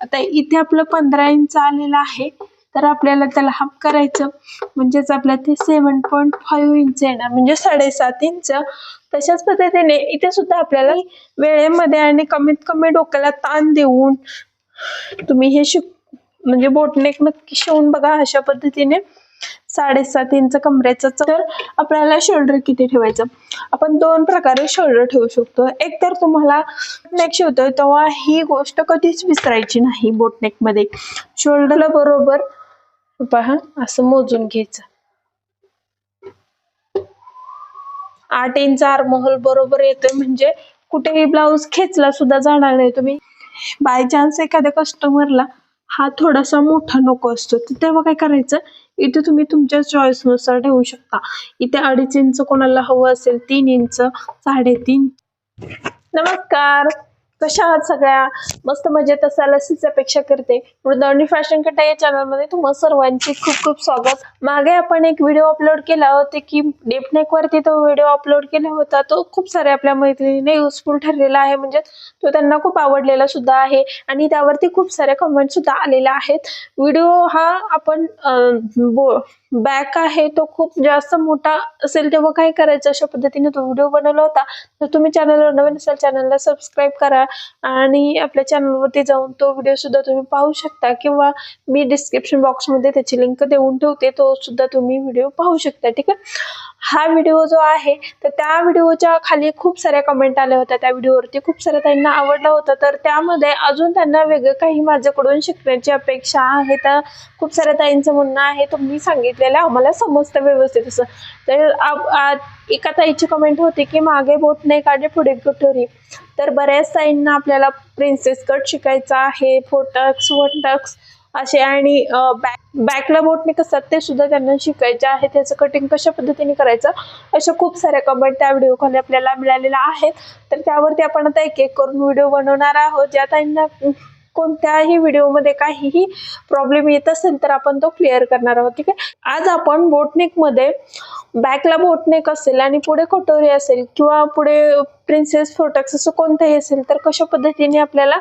आता इथे आपलं पंधरा इंच आलेलं आहे. तर आपल्याला त्याला हाफ करायचं. म्हणजेच आपल्या ते सेवन पॉईंट फाईव्ह इंच येणार. म्हणजे साडेसात इंच. तशाच पद्धतीने इथे सुद्धा आपल्याला वेळेमध्ये आणि कमीत कमी डोक्याला ताण देऊन तुम्ही हे शिक म्हणजे बोटनेक नक्की शिवून बघा अशा पद्धतीने. साडेसात इंच कमरेचं तर आपल्याला शोल्डर किती ठेवायचं? आपण दोन प्रकारे शोल्डर ठेवू शकतो. एक तर तुम्हाला नेक शिवतोय तेव्हा ही गोष्ट कधीच विसरायची नाही बोटनेकमध्ये शोल्डरला बरोबर पहा असं मोजून घ्यायचं. आठ इंच आरमोहल बरोबर येतोय म्हणजे कुठेही ब्लाऊज खेचला सुद्धा जाणार नाही तुम्ही. बाय चान्स एखाद्या कस्टमरला हा थोडासा मोठा नको असतो तर तेव्हा काय करायचं? इथे तुम्ही तुमच्या चॉईसनुसार ठेवू शकता. इथे अडीच इंच कोणाला हवं असेल तीन इंच साडेतीन. नमस्कार. कशा आहात सगळ्या? मस्त मजेत असाल अशीच अपेक्षा करते. वृंदावनी फॅशन कटा या चॅनलमध्ये तुम्हाला सर्वांचे खूप खूप स्वागत. मागे आपण एक व्हिडिओ अपलोड केला होता की डेपनेकवरती तो व्हिडिओ अपलोड केला होता. तो खूप साऱ्या आपल्या मैत्रिणीने युजफुल ठरलेला आहे. म्हणजे तो त्यांना खूप आवडलेला सुद्धा आहे. आणि त्यावरती खूप साऱ्या कमेंट सुद्धा आलेल्या आहेत. व्हिडिओ हा आपण बॅक आहे तो खूप जास्त मोठा असेल तेव्हा काय करायचं? अशा पद्धतीने तो व्हिडिओ बनवला होता. तर तुम्ही चॅनलवर नवीन असाल चॅनलला सबस्क्राईब करा आणि आपल्या चॅनलवरती जाऊन तो व्हिडिओ सुद्धा तुम्ही पाहू शकता किंवा मी डिस्क्रिप्शन बॉक्समध्ये त्याची लिंक देऊन ठेवते तो सुद्धा तुम्ही व्हिडिओ पाहू शकता ठीक आहे? हा व्हिडिओ जो आहे तर त्या व्हिडिओच्या खाली खूप साऱ्या कमेंट आल्या होत्या. त्या व्हिडिओवरती खूप साऱ्या त्यांना आवडला होता. तर त्यामध्ये अजून त्यांना वेगळं काही माझ्याकडून शिकण्याची अपेक्षा आहे. तर खूप साऱ्या ताईंचं म्हणणं आहे तुम्ही सांगितलेलं आम्हाला समजतं व्यवस्थित असं. तर एका ताईची कमेंट होती की मागे बोट नाही काढे पुढे कटोरी तर बऱ्याच ताईंना आपल्याला प्रिन्सेस कट शिकायचा आहे फोटक्स वनटक्स असे आणि बॅक बॅकला बोटने कसं ते सुद्धा त्यांना शिकायचे आहे. त्याचं कटिंग कशा पद्धतीने करायचं? अशा खूप साऱ्या कमेंट त्या व्हिडिओ खाली आपल्याला मिळालेल्या आहेत. तर त्यावरती आपण आता एक एक करून व्हिडिओ बनवणार आहोत. ज्या ताईंना कोणत्याही व्हिडिओमध्ये काहीही प्रॉब्लेम येत असेल तर आपण तो क्लिअर करणार आहोत ठीक आहे? आज आपण बोटनिकमध्ये बॅकला बोटनेक असेल आणि पुढे कटोरी असेल किंवा पुढे प्रिन्सेस फोटक्स असं कोणतंही असेल तर कशा पद्धतीने आपल्याला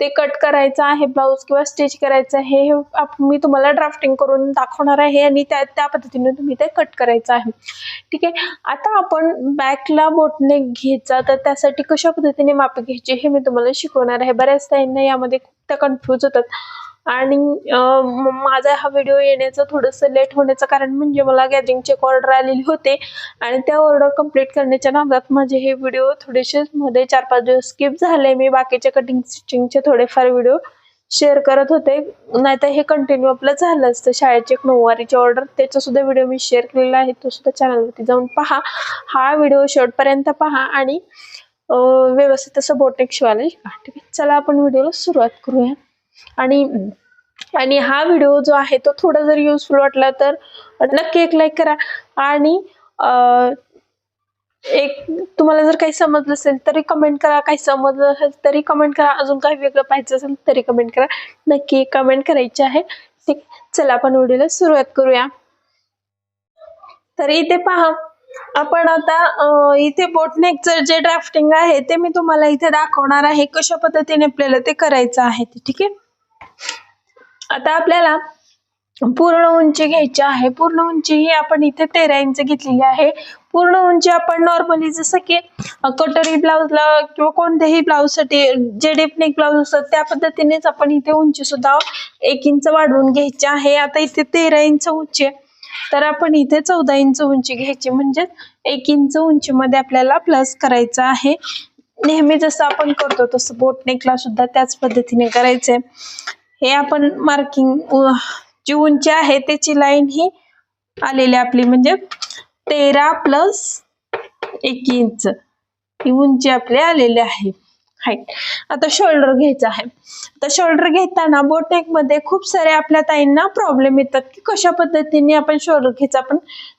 ते कट करायचं आहे ब्लाऊज किंवा स्टिच करायचं आहे हे आप- मी तुम्हाला ड्राफ्टिंग करून दाखवणार आहे आणि त्या त्या पद्धतीने तुम्ही ते कट करायचं आहे. ठीक आहे? आता आपण बॅकला बोटनेक घ्यायचा तर त्यासाठी कशा पद्धतीने माप घ्यायची हे मी तुम्हाला शिकवणार आहे. बऱ्याच ताईंना यामध्ये खूप त्या कन्फ्यूज होतात. आणि माझा हा व्हिडिओ येण्याचं थोडंसं लेट होण्याचं कारण म्हणजे मला गॅदरिंगची एक ऑर्डर आलेली होते. आणि त्या ऑर्डर कंप्लीट करण्याच्या नादात माझे हे व्हिडिओ थोडेसे मध्ये चार पाच दिवस स्किप झाले. मी बाकीचे कटिंग स्टिचिंगचे थोडेफार व्हिडिओ शेअर करत होते. नाहीतर हे कंटिन्यू आपलं झालं असतं. शाळेची एक नऊवारीची ऑर्डर त्याचासुद्धा व्हिडिओ मी शेअर केलेला आहे. तो सुद्धा चॅनलवरती जाऊन पहा. हा व्हिडिओ शेवटपर्यंत पहा आणि व्यवस्थित असं बोटेक शिवायला शिका ठीक आहे. चला आपण व्हिडिओला सुरुवात करूया. आणि आणि हा व्हिडिओ जो आहे तो थोडा जर युजफुल वाटला तर नक्की एक लाईक करा. आणि एक तुम्हाला जर काही समजलं असेल तरी कमेंट करा. काही समजलं असेल तरी कमेंट करा. अजून काही वेगळं पाहिजे असेल तरी कमेंट करा. नक्की कमेंट करायची आहे. ठीक चला आपण व्हिडिओला सुरुवात करूया. तर इथे पहा. आपण आता इथे बोटनेकचं जे ड्राफ्टिंग आहे ते मी तुम्हाला इथे दाखवणार आहे. कशा पद्धतीने आपल्याला ते करायचं आहे ते ठीक आहे? आता आपल्याला पूर्ण उंची घ्यायची आहे. पूर्ण उंची ही आपण इथे तेरा इंच घेतलेली आहे. पूर्ण उंची आपण नॉर्मली जसं की कटोरी ब्लाऊजला किंवा कोणत्याही ब्लाऊजसाठी जे डेपनेक ब्लाउज असतात त्या पद्धतीनेच आपण इथे उंची सुद्धा एक इंच वाढवून घ्यायची आहे. आता इथे तेरा इंच उंची तर आपण इथे चौदा इंच उंची घ्यायची. म्हणजेच एक इंच उंचीमध्ये आपल्याला प्लस करायचं आहे. नेहमी जसं आपण करतो तसं बोटनेकला सुद्धा त्याच पद्धतीने करायचंय. हे आपण मार्किंग जी उंची आहे त्याची लाईन ही आलेली आपली. म्हणजे तेरा प्लस एक इंच ही उंची आपली आलेली आहे. हाईट आता शोल्डर घ्यायचा आहे. तर शोल्डर घेताना बोटनेकमध्ये खूप सारे आपल्या ताईंना प्रॉब्लेम येतात की कशा पद्धतीने आपण शोल्डर घ्यायचा आपण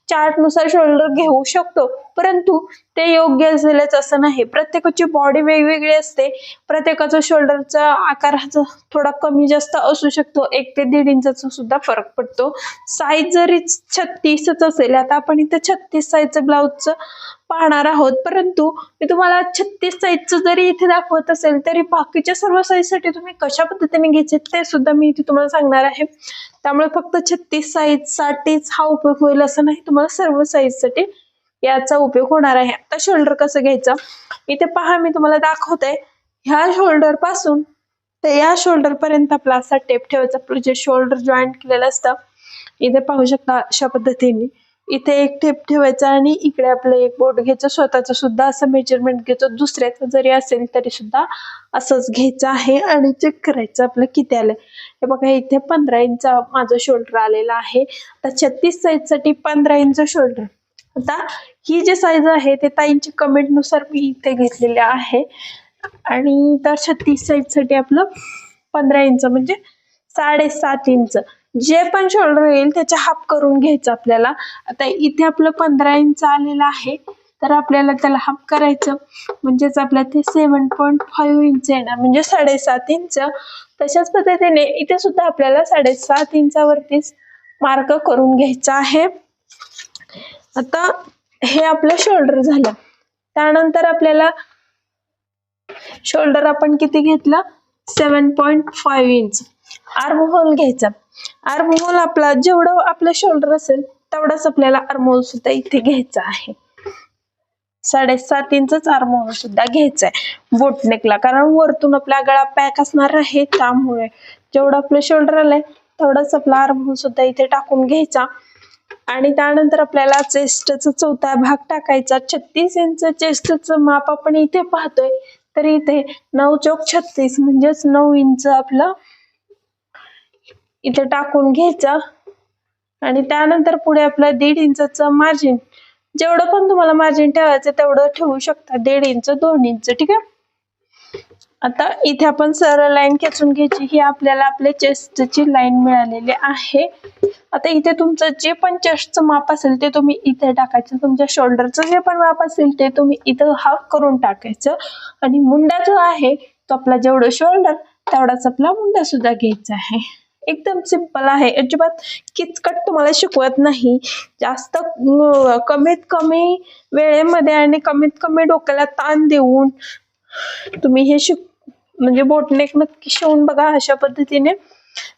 चार्टनुसार शोल्डर घेऊ शकतो. परंतु ते योग्य असलेलंच असं नाही. प्रत्येकाची बॉडी वेगवेगळी असते. प्रत्येकाचा शोल्डरचा आकार हा थोडा कमी जास्त असू शकतो. एक ते दीड इंचाचा सुद्धा फरक पडतो. साईज जरी छत्तीसच असेल आता आपण इथे छत्तीस साईजचं ब्लाऊजचं पाहणार आहोत. परंतु मी तुम्हाला छत्तीस साईजचं जरी इथे दाखवत असेल तरी बाकीच्या सर्व साईजसाठी तुम्ही कशा पद्धतीने घ्यायचे ते सुद्धा मी इथे तुम्हाला सांगणार आहे. त्यामुळे फक्त छत्तीस साईज साठीच हा उपयोग होईल असं नाही तुम्हाला सर्व साईजसाठी याचा उपयोग होणार आहे. आता शोल्डर कसं घ्यायचं? इथे पहा मी तुम्हाला दाखवते. ह्या शोल्डरपासून तर या शोल्डर पर्यंत आपला असा टेप ठेवायचा. जे शोल्डर जॉईंट केलेलं असतं इथे पाहू शकता अशा पद्धतीने. इथे एक टेप ठेवायचा आणि इकडे आपलं एक बोट घ्यायचं. स्वतःच सुद्धा असं मेजरमेंट घ्यायचं दुसऱ्याचं जरी असेल तरी सुद्धा असंच घ्यायचं आहे आणि चेक करायचं आपलं किती आलंय. हे बघा इथे पंधरा इंच माझं शोल्डर आलेलं आहे. तर छत्तीस साईजसाठी पंधरा इंच शोल्डर आता ही जी साईज आहे ते ताईंच्या कमेंटनुसार मी इथे घेतलेले आहे. आणि तर छत्तीस साईजसाठी आपलं पंधरा इंच म्हणजे साडेसात इंच. जे पण शोल्डर येईल त्याचा हाफ करून घ्यायचं आपल्याला. आता इथे आपलं पंधरा इंच आलेलं आहे तर आपल्याला त्याला हाफ करायचं. म्हणजेच आपल्या ते सेवन पॉईंट फाईव्ह इंच येणार म्हणजे साडेसात इंच तशाच पद्धतीने इथे सुद्धा आपल्याला साडेसात इंचावरतीच मार्क करून घ्यायचा आहे. आता हे आपलं शोल्डर झालं. त्यानंतर आपल्याला शोल्डर आपण किती घेतला? Seven point five inch armhole घ्यायचा. आर्मोल आपला जेवढं आपलं शोल्डर असेल तेवढाच आपल्याला आर्मोल सुद्धा इथे घ्यायचा आहे. साडेसात इंचच आर्मोल सुद्धा घ्यायचा आहे बोटनेकला कारण वरतून आपला गळा पॅक असणार आहे त्यामुळे जेवढं आपलं शोल्डर आलंय तेवढाच आपला आर्मोल सुद्धा इथे टाकून घ्यायचा. आणि त्यानंतर आपल्याला चेस्टचा चौथा भाग टाकायचा. छत्तीस इंच चेस्टचं माप आपण इथे पाहतोय तर इथे नऊ चौक छत्तीस म्हणजेच नऊ इंच आपलं इथे टाकून घ्यायचं. आणि त्यानंतर पुढे आपलं दीड इंचचं मार्जिन जेवढं पण तुम्हाला मार्जिन ठेवायचं तेवढं ठेवू शकता. दीड इंच दोन इंच ठीक आहे? आता इथे आपण सरळ लाईन खेचून घ्यायची. ही आपल्याला आपल्या चेस्टची लाईन मिळालेली आहे. आता इथे तुमचं जे पण चेस्टचं माप असेल ते तुम्ही इथे टाकायचं. तुमच्या शोल्डरचं जे पण माप असेल ते तुम्ही इथं हाफ करून टाकायचं. आणि मुंडा जो आहे तो आपला जेवढं शोल्डर तेवढाच आपला मुंडा सुद्धा घ्यायचा आहे. एकदम सिंपल आहे. अजिबात किचकट तुम्हाला शिकवत नाही. जास्त कमीत कमी वेळेमध्ये आणि कमीत कमी डोक्याला ताण देऊन तुम्ही हे शिक म्हणजे बोटनेक नक्की शिवून बघा अशा पद्धतीने.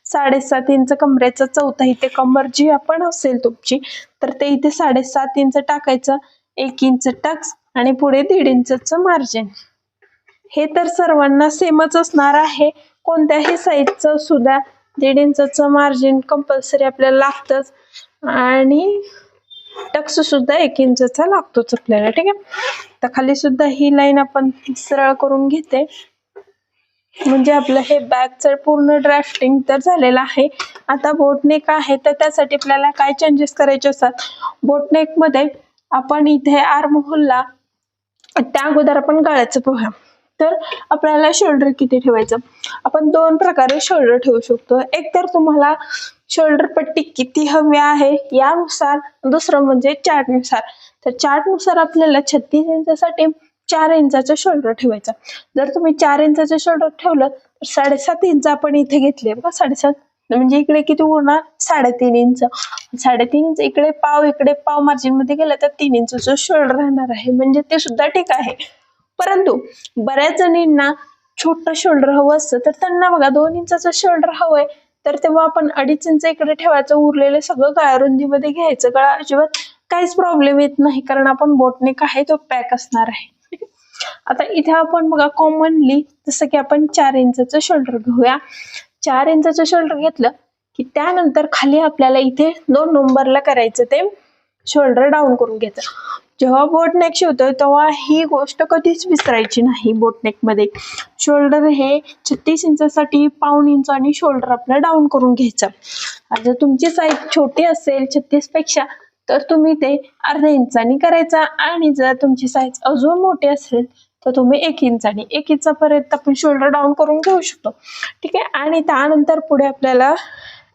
साडेसात इंच कमरेचा चौथा इथे कमर जी आपण असेल तुमची तर ते इथे साडेसात इंच टाकायचं. एक इंच टक्स आणि पुढे दीड इंचचं मार्जिन हे तर सर्वांना सेमच असणार आहे. कोणत्याही साईजचं सुद्धा दीड इंचचं मार्जिन कंपल्सरी आपल्याला लागतंच. आणि टक्स सुद्धा एक इंचचा लागतोच आपल्याला ठीक आहे? तर खाली सुद्धा ही लाईन आपण सरळ करून घेते. म्हणजे आपलं हे बॅकचं पूर्ण ड्राफ्टिंग तर झालेलं आहे. आता बोटनेक आहे तर त्यासाठी आपल्याला काय चेंजेस करायचे असतात? बोटनेकमध्ये आपण इथे आर्महोलला त्या अगोदर आपण गळ्याचं पोहा तर आपल्याला शोल्डर किती ठेवायचं? आपण दोन प्रकारे शोल्डर ठेवू शकतो. एक तर तुम्हाला शोल्डर पट्टी किती हवी आहे यानुसार. दुसरं म्हणजे चार्टनुसार. तर चार्टनुसार आपल्याला छत्तीस इंचासाठी चार इंचाचं शोल्डर ठेवायचं. जर तुम्ही चार इंचाचं शोल्डर ठेवलं तर साडेसात इंच आपण इथे घेतले बघा साडेसात. म्हणजे इकडे किती होणार साडेतीन इंच. साडेतीन इंच इकडे पाव इकडे पाव मार्जिनमध्ये गेलं तर तीन इंचचं शोल्डर राहणार आहे. म्हणजे ते सुद्धा ठीक आहे. परंतु बऱ्याच जणींना छोटं शोल्डर हवं असतं तर त्यांना बघा दोन इंचाचं शोल्डर हवंय तर तेव्हा आपण अडीच इंच इकडे ठेवायचं उरलेलं सगळं गळा रुंदीमध्ये घ्यायचं. गळा अजिबात काहीच प्रॉब्लेम येत नाही कारण आपण बोटनेक आहे तो पॅक असणार आहे. आहे? आता इथे आपण बघा कॉमनली जसं की आपण चार इंचाचं शोल्डर घेऊया. चार इंचाचं शोल्डर घेतलं की त्यानंतर खाली आपल्याला इथे दोन नंबरला करायचं ते शोल्डर डाऊन करून घ्यायचं. जेव्हा बोटनेक शिवतो शिवतोय तेव्हा ही गोष्ट कधीच विसरायची नाही बोटनेकमध्ये शोल्डर हे छत्तीस इंचासाठी पाऊण इंच आणि शोल्डर आपलं डाऊन करून घ्यायचं. आणि जर तुमची साईज छोटी असेल छत्तीसपेक्षा तर तुम्ही ते अर्ध्या इंचानी करायचा. आणि जर तुमची साईज अजून मोठी असेल तर तुम्ही एक इंचानी एक इंचापर्यंत आपण शोल्डर डाऊन करून घेऊ शकतो. ठीक आहे? आणि त्यानंतर पुढे आपल्याला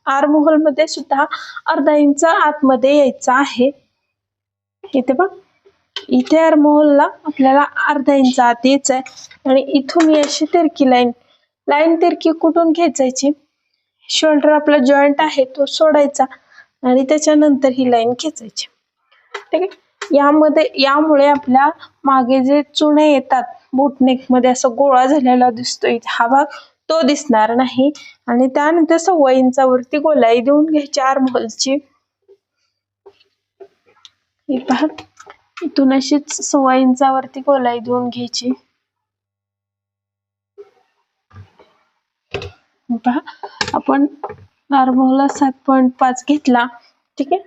आर्म सुद्धा अर्धा इंच आतमध्ये यायचं आहे. इथे बघ. इथे आर्महोलला आपल्याला अर्धा इंच आत यायचं आहे. आणि इथून ही अशी तिरकी लाईन लाईन तिरकी कुठून खेचायची? शोल्डर आपला जॉईंट आहे तो सोडायचा. आणि त्याच्यानंतर ही लाईन खेचायची. ठीक आहे? यामध्ये यामुळे आपल्या मागे जे चुणे येतात बोटनेकमध्ये असं गोळा झालेला दिसतोय हा भाग तो दिसणार नाही. आणि त्यानंतर सव्वा इंचावरती गोलाई देऊन घ्यायची आर्महोलची ही पहा. इथून अशीच सव्वा इंचावरती गोलाई देऊन घ्यायची. पहा आपण आर्महोलला सात पॉईंट पाच घेतला. ठीक आहे?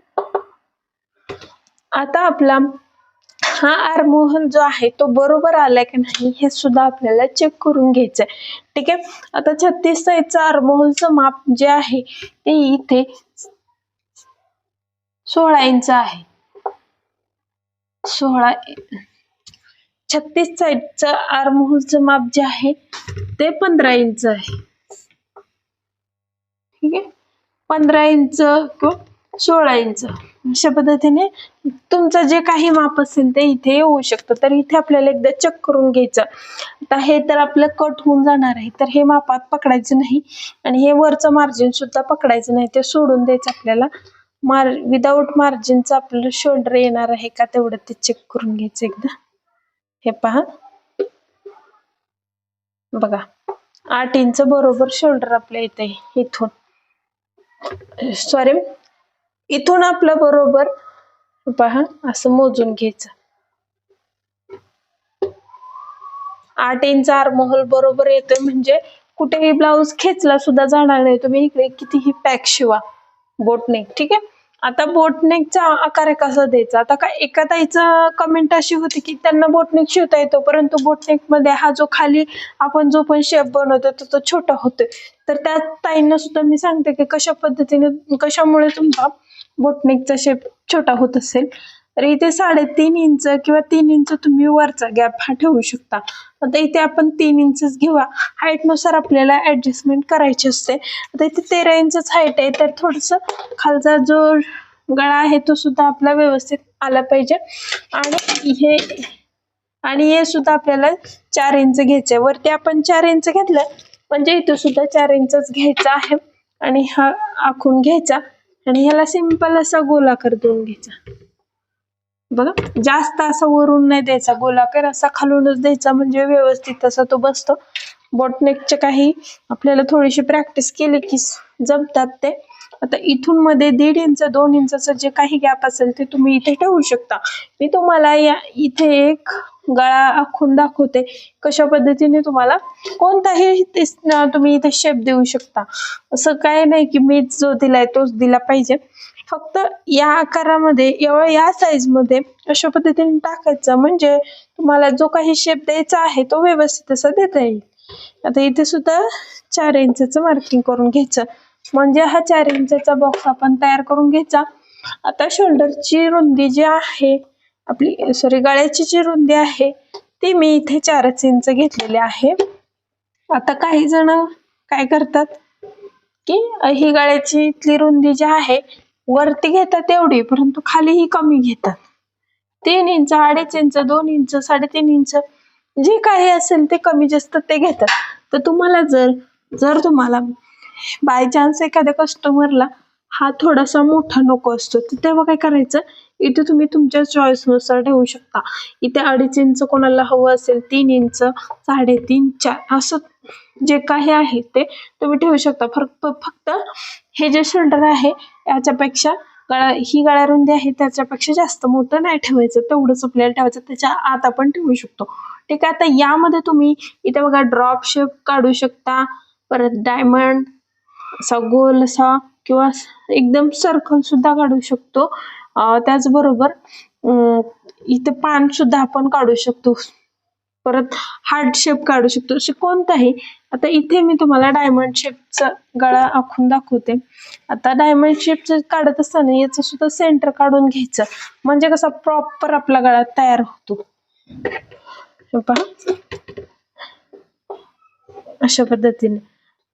आता आपला हा आरमोहल जो आहे तो बरोबर आलाय की नाही हे सुद्धा आपल्याला चेक करून घ्यायचंय. ठीक आहे? आता छत्तीस साईजचं आरमोहलचं माप जे आहे ते इथे सोळा इंच आहे. सोळा छत्तीस साईजचं आर्महोलचं माप जे आहे ते पंधरा इंच आहे. ठीक आहे? पंधरा इंच किंवा सोळा इंच. अशा पद्धतीने तुमचं जे काही माप असेल ते इथे येऊ शकतं. तर इथे आपल्याला एकदा चेक करून घ्यायचं. आता हे तर आपलं कट होऊन जाणार आहे. तर हे मापात पकडायचं नाही. आणि हे वरचं मार्जिन सुद्धा पकडायचं नाही. ते सोडून द्यायचं आपल्याला. मार विदाऊट मार्जिनचं आपलं शोल्डर येणार आहे का तेवढं ते चेक करून घ्यायचं एकदा. हे पहा. बघा. आठ इंच बरोबर शोल्डर आपल्या इथे आहे, इथून. सॉरी इथून आपलं बरोबर पहा असं मोजून घ्यायचं. आठ इंच आरमोहल बरोबर येतोय म्हणजे कुठेही ब्लाऊज खेचला सुद्धा जाणार नाही. तुम्ही इकडे कितीही पॅक शिवा. बोटने ठीक आहे? आता बोटनेकचा आकार आहे कसा द्यायचा? आता काय एका ताईचं कमेंट अशी होती की त्यांना बोटनेक शिवता येतो परंतु बोटनेकमध्ये हा जो खाली आपण जो पण शेप बनवतो तो तो छोटा होतोय. तर त्या ताईंना सुद्धा मी सांगते की कशा पद्धतीने कशामुळे तुमचा बोटनेकचा शेप छोटा होत असेल. तर इथे साडेतीन इंच किंवा तीन इंच तुम्ही वरचा गॅप हा ठेवू शकता. आता इथे आपण तीन इंचच घेऊया. हाईटनुसार आपल्याला ऍडजस्टमेंट करायची असते. आता इथे तेरा इंचच हाईट आहे तर थोडस खालचा जो गळा आहे तो सुद्धा आपला व्यवस्थित आला पाहिजे. आणि हे आणि हे सुद्धा आपल्याला चार इंच घ्यायचंय वरती आपण चार इंच घेतलं म्हणजे इथं सुद्धा चार इंचच घ्यायचा आहे. आणि हा आखून घ्यायचा. आणि ह्याला सिंपल असा गोलाकार देऊन घ्यायचा. बघा. जास्त असा वरून नाही द्यायचा गोलाकार असा खालूनच द्यायचा म्हणजे व्यवस्थित असा तो बसतो. बोटनेकचे काही आपल्याला थोडीशी प्रॅक्टिस केली की जमतात ते. आता इथून मध्ये दीड इंच दोन इंचाचं जे काही गॅप असेल ते तुम्ही इथे ठेवू शकता. मी तुम्हाला या इथे एक गळा आखून दाखवते. कशा पद्धतीने तुम्हाला कोणताही ते तुम्ही इथे शेप देऊ शकता. असं काय नाही की मी जो दिलाय तोच दिला पाहिजे. फक्त या आकारामध्ये एवढं या साईजमध्ये अशा पद्धतीने टाकायचं. म्हणजे तुम्हाला जो काही शेप द्यायचा आहे तो व्यवस्थित असा देता येईल. आता इथे सुद्धा चार इंचचं मार्किंग करून घ्यायचं. म्हणजे हा चार इंचचा बॉक्स आपण तयार करून घ्यायचा. आता शोल्डरची रुंदी जी आहे आपली सॉरी गळ्याची जी रुंदी आहे ती मी इथे चारच इंच घेतलेली आहे. आता काही जण काय करतात की ही गळ्याची इथली रुंदी जी आहे वरती घेतात एवढी परंतु खाली ही कमी घेतात. तीन इंच अडीच इंच दोन इंच साडेतीन इंच जे काही असेल ते कमी जास्त ते घेतात. तर तुम्हाला जर जर तुम्हाला बाय चान्स एखाद्या कस्टमरला हा थोडासा मोठा नको असतो तर तेव्हा काय करायचं? इथे तुम्ही तुमच्या चॉईसनुसार ठेवू शकता. इथे अडीच इंच कोणाला हवं असेल तीन इंच साडेतीन चार असं जे काही आहे ते तुम्ही ठेवू शकता. फक्त फक्त हे जे शोल्डर आहे याच्यापेक्षा गळा ही गळा रुंदी आहे त्याच्यापेक्षा जास्त मोठं नाही ठेवायचं. तेवढंच आपल्याला ठेवायचं. त्याच्या आत आपण ठेवू शकतो. ठीक आहे? आता यामध्ये तुम्ही इथे बघा ड्रॉप शेप काढू शकता परत डायमंड असा गोल असा किंवा एकदम सर्कल सुद्धा काढू शकतो. त्याचबरोबर इथे पान सुद्धा आपण काढू शकतो. परत हार्ट शेप काढू शकतो. असे कोणताही आता इथे मी तुम्हाला डायमंड शेपचा गळा आखून दाखवते. आता डायमंड शेपचं काढत असताना याचं सुद्धा सेंटर काढून घ्यायचं. म्हणजे कसा प्रॉपर आपला गळा तयार होतो. पहा. अशा पद्धतीने.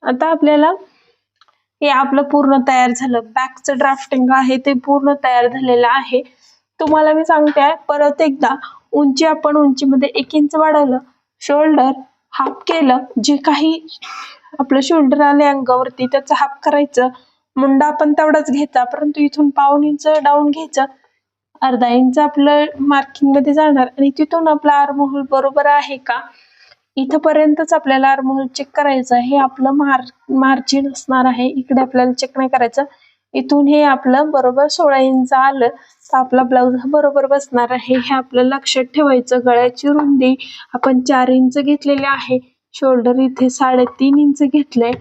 आता आपल्याला हे आपलं पूर्ण तयार झालं. बॅकचं ड्राफ्टिंग आहे ते पूर्ण तयार झालेलं आहे. तुम्हाला मी सांगते आहे, परत एकदा उंची आपण उंचीमध्ये एक इंच वाढवलं शोल्डर हाफ केलं जे काही आपलं शोल्डर आले अंगावरती त्याचं हाफ करायचं. मुंडा आपण तेवढाच घ्यायचा परंतु इथून पाऊन इंच डाऊन घ्यायचं. अर्धा इंच आपलं मार्किंगमध्ये जाणार आणि तिथून आपला आर्महोल बरोबर आहे का? इथंपर्यंतच आपल्याला आर्महोल चेक करायचं आहे. हे आपलं मार मार्जिन असणार आहे. इकडे आपल्याला चेक नाही करायचं. इथून हे आपलं बरोबर सोळा इंच आलं तर आपला ब्लाऊज हा बरोबर बसणार आहे. हे आपल्याला लक्षात ठेवायचं. गळ्याची रुंदी आपण चार इंच घेतलेली आहे. शोल्डर इथे साडेतीन इंच घेतलंय.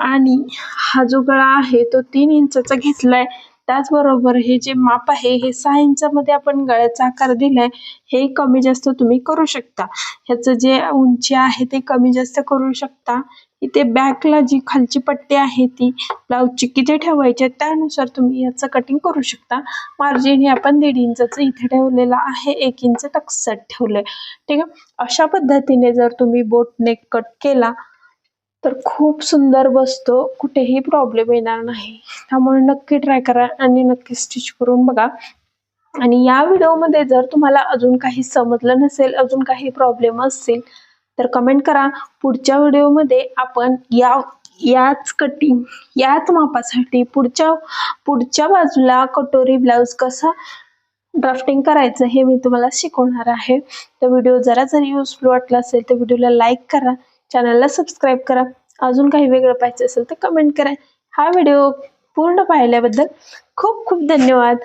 आणि हा जो गळा आहे तो तीन इंचा घेतलाय. त्याचबरोबर हे जे माप आहे हे सहा इंचामध्ये आपण गळ्याचा आकार दिलाय हे कमी जास्त तुम्ही करू शकता. ह्याचं जे उंची आहे ते कमी जास्त करू शकता. इथे बॅकला जी खालची पट्टी आहे ती ब्लाऊजची किती ठेवायची त्यानुसार तुम्ही याचं कटिंग करू शकता. मार्जिन हे आपण दीड इंचाचं इथे ठेवलेलं आहे एक इंच टक्सट ठेवलंय. ठीक आहे? अशा पद्धतीने जर तुम्ही बोट नेक कट केला तर खूप सुंदर बसतो कुठेही प्रॉब्लेम येणार नाही. त्यामुळे नक्की ट्राय करा आणि नक्की स्टिच करून बघा. आणि या व्हिडिओमध्ये जर तुम्हाला अजून काही समजलं नसेल अजून काही प्रॉब्लेम असतील तर कमेंट करा. पुढच्या व्हिडिओमध्ये आपण या याच कटिंग याच मापासाठी पुढच्या पुढच्या बाजूला कटोरी ब्लाऊज कसा ड्राफ्टिंग करायचं हे मी तुम्हाला शिकवणार आहे. तर व्हिडिओ जरा जरी युजफुल वाटला असेल तर व्हिडिओला लाईक करा. चॅनलला सबस्क्राईब करा. अजून काही वेगळं पाहिजे असेल तर कमेंट करा. हा व्हिडिओ पूर्ण पाहिल्याबद्दल खूप खूप धन्यवाद.